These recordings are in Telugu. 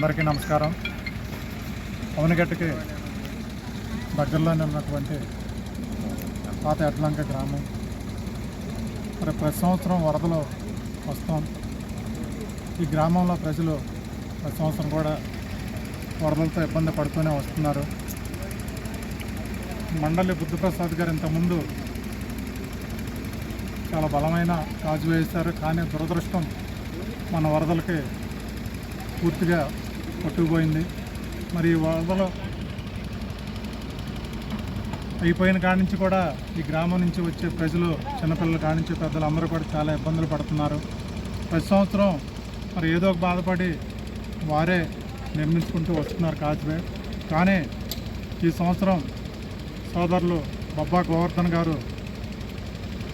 అందరికీ నమస్కారం. అవనగట్టుకి దగ్గరలోనే ఉన్నటువంటి పాత ఎట్లంక గ్రామం. మరి ప్రతి సంవత్సరం వరదలు వస్తాం. ఈ గ్రామంలో ప్రజలు ప్రతి సంవత్సరం కూడా వరదలతో ఇబ్బంది పడుతూనే వస్తున్నారు. మండలి బుద్ధప్రసాద్ గారు ఇంతకుముందు చాలా బలమైన కాజు వేశారు. కానీ దురదృష్టం మన వరదలకి పూర్తిగా పట్టుకుపోయింది. మరి ఈ వరదలు అయిపోయిన కాడి నుంచి కూడా ఈ గ్రామం నుంచి వచ్చే ప్రజలు చిన్నపిల్లల కాడి నుంచి పెద్దలు అందరూ కూడా చాలా ఇబ్బందులు పడుతున్నారు. ప్రతి సంవత్సరం మరి ఏదో ఒక బాధపడి వారే నిర్మించుకుంటూ వస్తున్నారు కాజ్వే. కానీ ఈ సంవత్సరం సోదరులు బొబ్బా గోవర్ధన్ గారు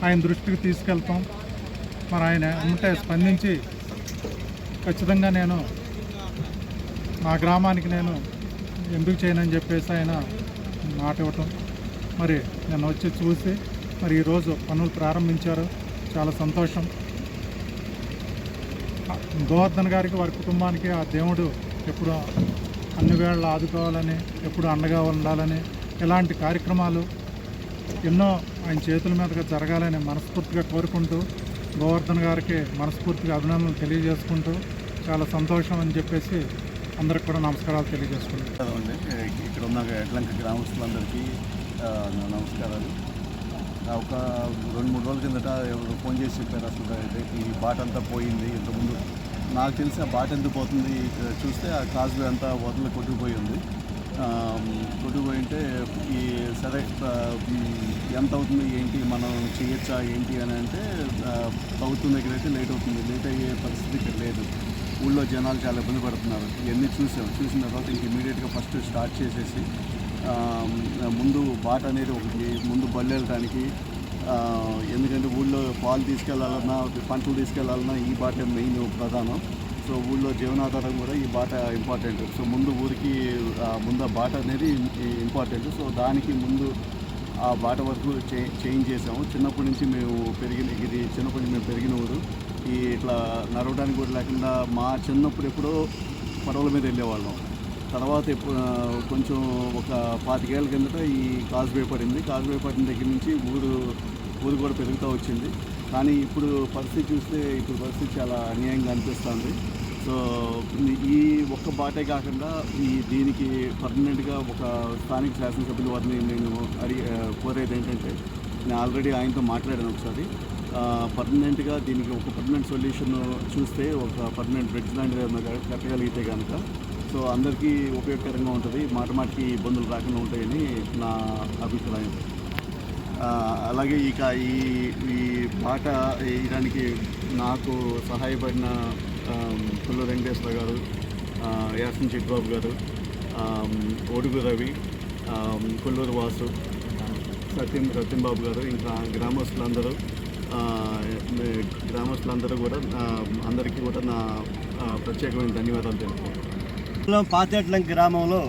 ఆయన దృష్టికి తీసుకెళ్తాం. మరి ఆయన ఉంటే స్పందించి ఖచ్చితంగా నేను మా గ్రామానికి నేను ఎందుకు చేయనని చెప్పేసి ఆయన మాట ఇవ్వటం. మరి నేను వచ్చి చూసి మరి ఈరోజు పనులు ప్రారంభించారు. చాలా సంతోషం. గోవర్ధన్ గారికి వారి కుటుంబానికి ఆ దేవుడు ఎప్పుడు అన్ని వేళ ఆదుకోవాలని ఎప్పుడు అండగా ఉండాలని ఇలాంటి కార్యక్రమాలు ఎన్నో ఆయన చేతుల మీదుగా జరగాలని మనస్ఫూర్తిగా కోరుకుంటూ గోవర్ధన్ గారికి మనస్ఫూర్తిగా అభినందనలు తెలియజేసుకుంటూ చాలా సంతోషం అని చెప్పేసి అందరికి కూడా నమస్కారాలు తెలియజేసుకుంటాం అండి ఇక్కడ ఉన్న ఎడ్లంక గ్రామస్తులందరికీ నమస్కారాలు. ఒక రెండు మూడు రోజుల కిందట ఎవరు ఫోన్ చేసి చెప్పారు అసలు అయితే ఈ బాట అంతా పోయింది ఇంతకుముందు నాకు తెలిసి ఆ బాట ఎందుకు పోతుంది చూస్తే ఆ కాజు అంతా వదలు కొట్టుకుపోయి ఉంది. కొట్టుకుపోయి ఉంటే ఈ సరే ఎంత అవుతుంది ఏంటి మనం చేయొచ్చా ఏంటి అని అంటే అవుతుంది ప్రభుత్వం దగ్గర అయితే లేట్ అవుతుంది లేట్ అయ్యే పరిస్థితి ఇక్కడ లేదు. ఊళ్ళో జనాలు చాలా ఇబ్బంది పడుతున్నారు. ఇవన్నీ చూసాం. చూసిన తర్వాత ఇంక ఇమీడియట్గా ఫస్ట్ స్టార్ట్ చేసేసి ముందు బాట అనేది ఒకటి ముందు బళ్ళు వెళ్ళడానికి ఎందుకంటే ఊళ్ళో పాలు తీసుకెళ్ళాలన్నా పంటలు తీసుకెళ్ళాలన్నా ఈ బాట మెయిన్ ప్రధానం. సో ఊళ్ళో జీవనాధారం కూడా ఈ బాట ఇంపార్టెంట్. సో ముందు ఊరికి ముందు ఆ బాట అనేది ఇంపార్టెంట్. సో దానికి ముందు ఆ బాట వరకు చే చేంజ్ చేసాము. చిన్నప్పటి నుంచి మేము పెరిగిన ఇది చిన్నప్పటి నుంచి మేము పెరిగిన ఊరు. ఈ ఇట్లా నడవడానికి కూడా లేకుండా మా చిన్నప్పుడు ఎప్పుడో పడవల మీద వెళ్ళేవాళ్ళం. తర్వాత ఎప్పుడు కొంచెం ఒక పాతికేళ్ళ కిందట ఈ కాజ్వే పడింది. కాజ్వే పడిన దగ్గర నుంచి ఊరు ఊరు కూడా పెరుగుతూ వచ్చింది. కానీ ఇప్పుడు పరిస్థితి చూస్తే ఇప్పుడు పరిస్థితి చాలా అన్యాయంగా అనిపిస్తుంది. సో ఈ ఒక్క బాటే కాకుండా ఈ దీనికి పర్మనెంట్గా ఒక స్థానిక శాసనసభ్యుల వారిని నేను అడిగి కోరేది ఏంటంటే నేను ఆల్రెడీ ఆయనతో మాట్లాడాను ఒకసారి. పర్మనెంట్గా దీనికి ఒక పర్మనెంట్ సొల్యూషన్ చూస్తే ఒక పర్మనెంట్ బ్రిడ్జ్ లాంటిది ఏమైనా కట్టగలిగితే కనుక సో అందరికీ ఉపయోగకరంగా ఉంటుంది. మాట మాటికి ఇబ్బందులు రాకుండా ఉంటాయని నా అభిప్రాయం. అలాగే ఇక ఈ ఈ పాట వేయడానికి నాకు సహాయపడిన పుల్ల వెంకటేశ్వర గారు ఆ, యాసన్ చిట్బాబు గారు ఒడుగు ఓడుగు రవి కొల్లూరు వాసు సత్యం సత్యంబాబు గారు ఇంకా గ్రామస్తులందరూ గ్రామస్తులందరూ కూడా అందరికీ కూడా నా ప్రత్యేకమైన ధన్యవాదాలు తెలుపుకుంటున్నాను. మండలం పాతెడ్లంక గ్రామంలో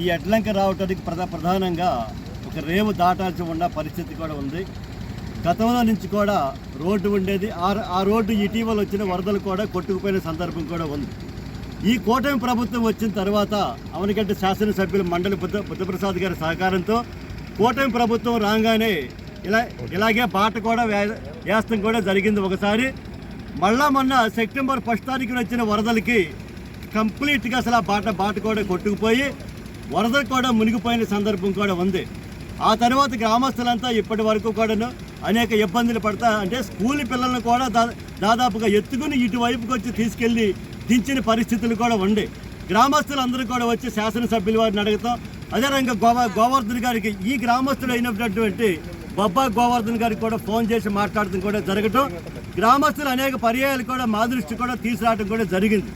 ఈ ఎడ్లంక రావటానికి ప్రధా ప్రధానంగా ఒక రేవు దాటాల్సి ఉన్న పరిస్థితి కూడా ఉంది. గతంలో నుంచి కూడా రోడ్డు ఉండేది. ఆ ఆ రోడ్డు ఇటీవల వచ్చిన వరదలు కూడా కొట్టుకుపోయిన సందర్భం కూడా ఉంది. ఈ కూటమి ప్రభుత్వం వచ్చిన తర్వాత అవనిగడ్డ శాసనసభ్యులు మండలి బుద్ధ బుద్ధప్రసాద్ గారి సహకారంతో కూటమి ప్రభుత్వం రాగానే ఇలా ఇలాగే పాట కూడా వేస్తం కూడా జరిగింది ఒకసారి. మళ్ళా మొన్న సెప్టెంబర్ ఫస్ట్ తారీఖున వచ్చిన వరదలకి కంప్లీట్గా అసలు ఆ బాట బాట కూడా కొట్టుకుపోయి వరదలు కూడా మునిగిపోయిన సందర్భం కూడా ఉంది. ఆ తర్వాత గ్రామస్తులంతా ఇప్పటి వరకు కూడాను అనేక ఇబ్బందులు పడతా అంటే స్కూల్ పిల్లలను కూడా దా దాదాపుగా ఎత్తుకుని ఇటువైపుకి వచ్చి తీసుకెళ్ళి దించిన పరిస్థితులు కూడా ఉండే గ్రామస్తులందరూ కూడా వచ్చి శాసనసభ్యుల వారిని అడుగుతాం. అదే రంగా గోవా గోవర్ధన్ గారికి ఈ గ్రామస్తుడు అయినటువంటి బొబ్బా గోవర్ధన్ గారికి కూడా ఫోన్ చేసి మాట్లాడటం కూడా జరగటం. గ్రామస్తులు అనేక పర్యాయాలు కూడా మా దృష్టి కూడా తీసుకురావడం కూడా జరిగింది.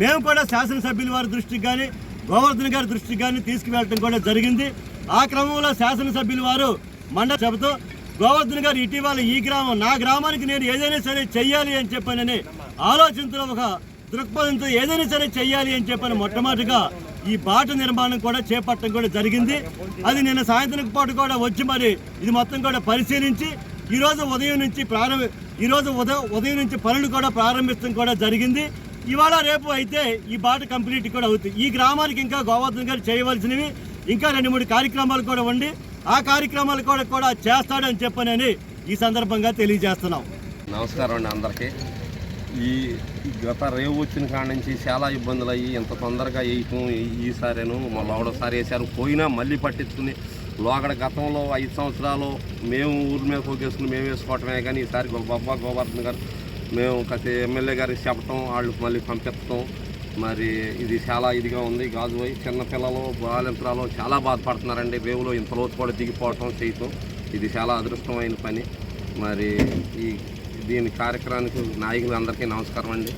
మేము కూడా శాసనసభ్యుల వారి దృష్టికి కానీ గోవర్ధన్ గారి దృష్టికి కానీ తీసుకువెళ్ళటం కూడా జరిగింది. ఆ క్రమంలో శాసనసభ్యుల వారు మండల చెబుతూ గోవర్ధన్ గారు ఇటీవల ఈ గ్రామం నా గ్రామానికి నేను ఏదైనా సరే చెయ్యాలి అని చెప్పానని ఆలోచనతో ఒక దృక్పథంతో ఏదైనా సరే చెయ్యాలి అని చెప్పని మొట్టమొదటిగా ఈ బాట నిర్మాణం కూడా చేపట్టడం కూడా జరిగింది. అది నిన్న సాయంత్రం పాటు కూడా వచ్చి మరి ఇది మొత్తం కూడా పరిశీలించి ఈరోజు ఉదయం నుంచి ప్రారంభ ఈరోజు ఉదయం ఉదయం నుంచి పనులు కూడా ప్రారంభించడం కూడా జరిగింది. ఇవాళ రేపు అయితే ఈ బాట కంప్లీట్ కూడా అవుతుంది. ఈ గ్రామానికి ఇంకా గోవర్ధన్ గారు చేయవలసినవి ఇంకా రెండు మూడు కార్యక్రమాలు కూడా ఉండి ఆ కార్యక్రమాలు కూడా కూడా చేస్తాడని చెప్పనని ఈ సందర్భంగా తెలియజేస్తున్నాం. నమస్కారం అండి అందరికీ. ఈ గత రేవు వచ్చిన కాడ నుంచి చాలా ఇబ్బందులు అయ్యి ఇంత తొందరగా వేయటం ఈ- ఈసారేను మళ్ళీ ఒకడోసారి వేసారు పోయినా మళ్ళీ పట్టించుకుని లోగడ గతంలో ఐదు సంవత్సరాలు మేము ఊరి మీద పోగేసుకుని మేము వేసుకోవటమే కానీ ఈసారి గో- బొబ్బా గోవర్ధన్ గారు మేము కసి ఎమ్మెల్యే గారికి చెప్పటం వాళ్ళు మళ్ళీ పంపించటం మరి ఇది చాలా ఇదిగా ఉంది. గాజువై చిన్నపిల్లలు బాలింతరాలు చాలా బాధపడుతున్నారండి. రేవులో ఇంత లోతు కూడా దిగిపోవటం చేయటం ఇది చాలా అదృష్టమైన పని. మరి ఈ దీని కార్యక్రమానికి నాయకులందరికీ నమస్కారం అండి.